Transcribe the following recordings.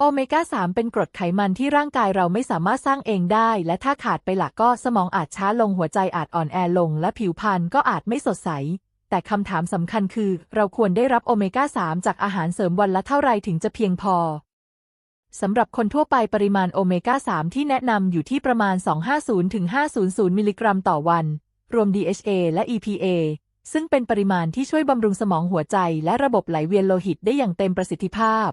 โอเมก้า 3 เป็นกรดไขมันที่ร่างกายเราไม่สามารถสร้างเองได้ และถ้าขาดไปหลักก็สมองอาจช้าลงหัวใจอาจอ่อนแอลง และผิวพรรณก็อาจไม่สดใส แต่คำถามสำคัญคือ เราควรได้รับโอเมก้า 3 จากอาหารเสริมวันละเท่าไรถึงจะเพียงพอ สำหรับคนทั่วไปปริมาณโอเมก้า 3 ที่แนะนำอยู่ที่ประมาณ 250-500 มิลลิกรัมต่อวัน รวม DHA และ EPA ซึ่งเป็นปริมาณที่ช่วยบำรุงสมองหัวใจ และระบบไหลเวียนโลหิตได้อย่างเต็มประสิทธิภาพ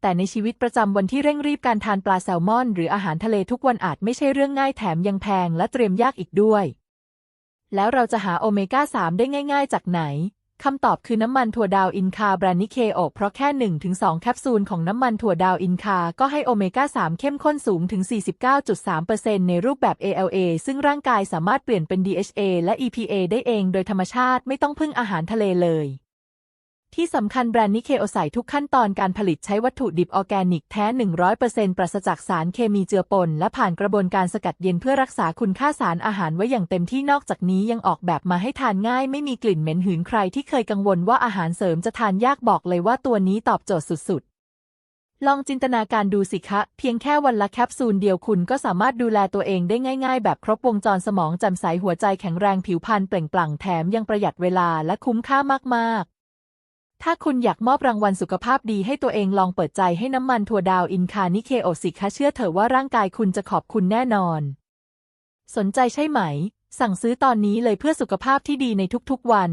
แต่ในชีวิตประจำวันที่เร่งรีบการทานปลาแซลมอน หรืออาหารทะเลทุกวันอาจไม่ใช่เรื่องง่ายแถมยังแพงและเตรียมยากอีกด้วย แล้วเราจะหาโอเมก้า 3 ได้ง่าย ๆ จากไหนคำตอบคือน้ำมันถั่วดาวอินคาแบรนนิเคโอเพราะแค่ 1-2 แคปซูลของน้ำมันถั่วดาวอินคา ก็ให้โอเมก้า 3 เข้มข้นสูงถึง 49.3%ในรูปแบบ ALA ซึ่งร่างกายสามารถเปลี่ยนเป็น DHA และ EPA ได้เองโดยธรรมชาติไม่ต้องพึ่งอาหารทะเลเลย ที่สำคัญแบรนด์นิเคโอใส่ทุกขั้นตอนการผลิตใช้วัตถุดิบออร์แกนิกแท้ 100%ปราศจากสารเคมีเจือปน และผ่านกระบวนการสกัดเย็นเพื่อรักษาคุณค่าสารอาหารไว้อย่างเต็มที่นอกจากนี้ยังออกแบบมาให้ทานง่าย ไม่มีกลิ่นเหม็นหืนใครที่เคยกังวลว่าอาหารเสริมจะทานยากบอกเลยว่าตัวนี้ตอบโจทย์สุดๆ ลองจินตนาการดูสิคะ เพียงแค่วันละแคปซูลเดียวคุณก็สามารถดูแลตัวเองได้ง่ายๆ แบบครบวงจรสมองแจ่มใสหัวใจแข็งแรงผิวพรรณเปล่งปลั่งแถมยังประหยัดเวลาและคุ้มค่ามากๆ ถ้าคุณอยากมอบรางวัลสุขภาพดีให้ตัวเองลองเปิดใจให้น้ำมันถั่วดาวอินคานิเคโอสิคะเชื่อเถอะว่าร่างกายคุณจะขอบคุณแน่นอน สนใจใช่ไหม สั่งซื้อตอนนี้เลยเพื่อสุขภาพที่ดีในทุกๆวัน